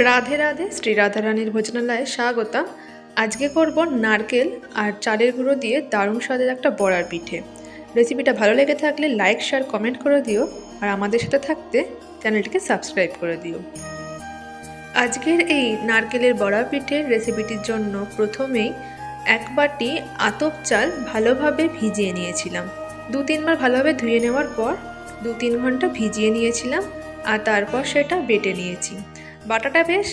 রাধে রাধে, শ্রী রাধারানীর ভোজনালয়ে স্বাগতা। আজকে করব নারকেল আর চালের গুঁড়ো দিয়ে দারুণ স্বাদের একটা বড়ার পিঠে। রেসিপিটা ভালো লেগে থাকলে লাইক, শেয়ার, কমেন্ট করে দিও আর আমাদের সাথে থাকতে চ্যানেলটিকে সাবস্ক্রাইব করে দিও। আজকের এই নারকেলের বড়া পিঠের রেসিপিটির জন্য প্রথমেই এক বাটি আতপ চাল ভালোভাবে ভিজিয়ে নিয়েছিলাম। দু তিনবার ভালোভাবে ধুয়ে নেওয়ার পর দু তিন ঘণ্টা ভিজিয়ে নিয়েছিলাম আর তারপর সেটা বেটে নিয়েছি। বাটাটা বেশ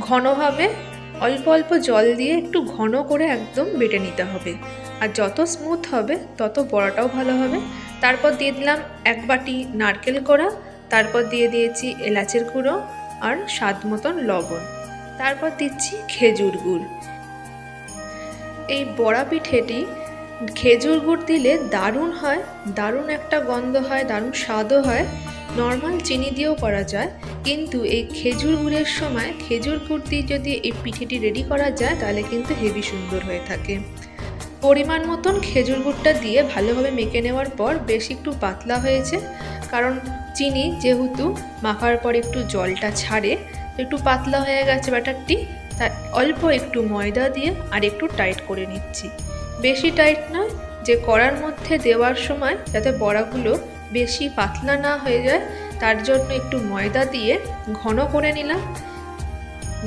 ঘনভাবে অল্প অল্প জল দিয়ে একটু ঘন করে একদম বেটে নিতে হবে। আর যত স্মুথ হবে, তত বড়াটাও ভালো হবে। তারপর দিয়ে দিলাম এক বাটি নারকেল কোড়া, তারপর দিয়ে দিয়েছি এলাচের গুঁড়ো আর স্বাদ মতন লবণ। তারপর দিচ্ছি খেজুর গুড়। এই বড়া পিঠেটি খেজুর গুড় দিলে দারুণ হয়, দারুণ একটা গন্ধ হয়, দারুণ স্বাদও হয়। নর্মাল চিনি দিয়েও করা যায়। কিন্তু এই খেজুর গুড়ের সময় খেজুর গুড় দিয়ে যদি এই পিঠেটি রেডি করা যায়, তাহলে কিন্তু হেভি সুন্দর হয়ে থাকে। পরিমাণ মতন খেজুর গুড়টা দিয়ে ভালোভাবে মেখে নেওয়ার পর বেশ একটু পাতলা হয়েছে, কারণ চিনি যেহেতু মাখার পর একটু জলটা ছাড়ে, একটু পাতলা হয়ে গেছে ব্যাটারটি তা অল্প একটু ময়দা দিয়ে আর একটু টাইট করে নিচ্ছি। বেশি টাইট নয়, যে কড়ার মধ্যে দেওয়ার সময় যাতে বড়াগুলো বেশি পাতলা না হয়ে যায় তার জন্য একটু ময়দা দিয়ে ঘন করে নিলাম।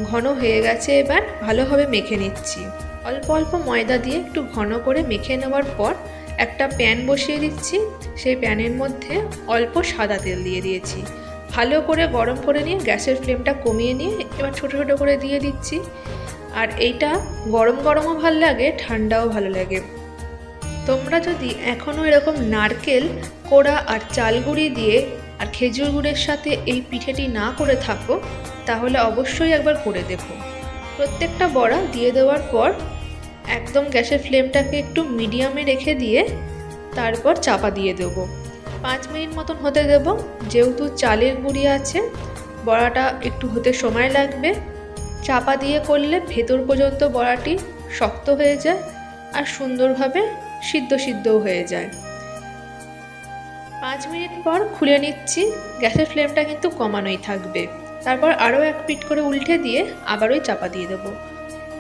ঘন হয়ে গেছে এবার ভালোভাবে মেখে নিচ্ছি। অল্প অল্প ময়দা দিয়ে একটু ঘন করে মেখে নেওয়ার পর একটা প্যান বসিয়ে দিচ্ছি। সেই প্যানের মধ্যে অল্প সাদা তেল দিয়ে দিয়েছি। ভালো করে গরম করে নিয়ে গ্যাসের ফ্লেমটা কমিয়ে নিয়ে এবার ছোটো ছোটো করে দিয়ে দিচ্ছি। আর এইটা গরম গরমও ভালো লাগে, ঠান্ডাও ভালো লাগে। তোমরা যদি এখনও এরকম নারকেল, কোড়া আর চালগুড়ি দিয়ে আর খেজুর গুড়ের সাথে এই পিঠেটি না করে থাকো, তাহলে অবশ্যই একবার করে দেখো। প্রত্যেকটা বড়া দিয়ে দেওয়ার পর একদম গ্যাসের ফ্লেমটাকে একটু মিডিয়ামে রেখে দিয়ে তারপর চাপা দিয়ে দেবো। পাঁচ মিনিট মতন হতে দেব, যেহেতু চালের গুঁড়ি আছে, বড়াটা একটু হতে সময় লাগবে। চাপা দিয়ে করলে ভেতর পর্যন্ত বড়াটি শক্ত হয়ে যায় আর সুন্দরভাবে সিদ্ধ সিদ্ধও হয়ে যায়। পাঁচ মিনিট পর খুলে নিচ্ছি, গ্যাসের ফ্লেমটা কিন্তু কমানোই থাকবে। তারপর আরও এক পিট করে উল্টে দিয়ে আবারই চাপা দিয়ে দেবো।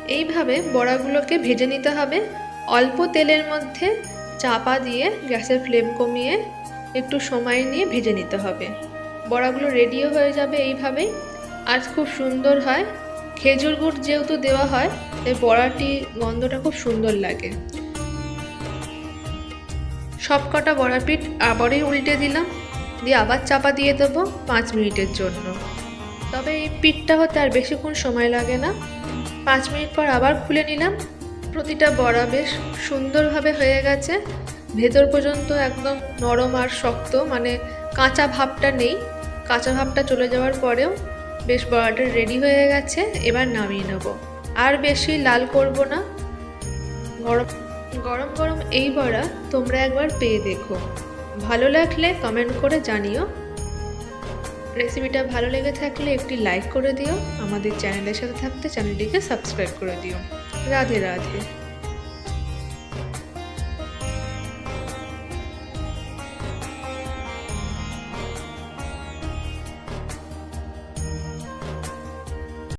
এইভাবে বড়াগুলোকে ভেজে নিতে হবে। অল্প তেলের মধ্যে চাপা দিয়ে গ্যাসের ফ্লেম কমিয়ে একটু সময় নিয়ে ভেজে নিতে হবে। বড়াগুলো রেডিও হয়ে যাবে এইভাবেই। আজ খুব সুন্দর হয়। খেজুর গুড় যেহেতু দেওয়া হয় এই বড়াটি গন্ধটা খুব সুন্দর লাগে। সব কটা বড়া পিঠ আবারই উল্টে দিলাম। দিয়ে আবার চাপা দিয়ে দেবো পাঁচ মিনিটের জন্য। তবে এই পিঠটা হতে আর বেশিক্ষণ সময় লাগে না। পাঁচ মিনিট পর আবার খুলে নিলাম। প্রতিটা বড়া বেশ সুন্দরভাবে হয়ে গেছে। ভেতর পর্যন্ত একদম নরম আর শক্ত মানে কাঁচা ভাবটা নেই। কাঁচা ভাবটা চলে যাওয়ার পরেও বেশ বড়াটা রেডি হয়ে গেছে। এবার নামিয়ে নেব। আর বেশি লাল করব না। গরম গরম গরম এই বড়া তোমরা একবার পেয়ে দেখো। ভালো লাগলে কমেন্ট করে জানিও। রেসিপিটা ভালো লেগে থাকলে একটি লাইক করে দিও। আমাদের চ্যানেলের সাথে থাকতে চ্যানেলটিকে সাবস্ক্রাইব করে দিও। রাধে রাধে।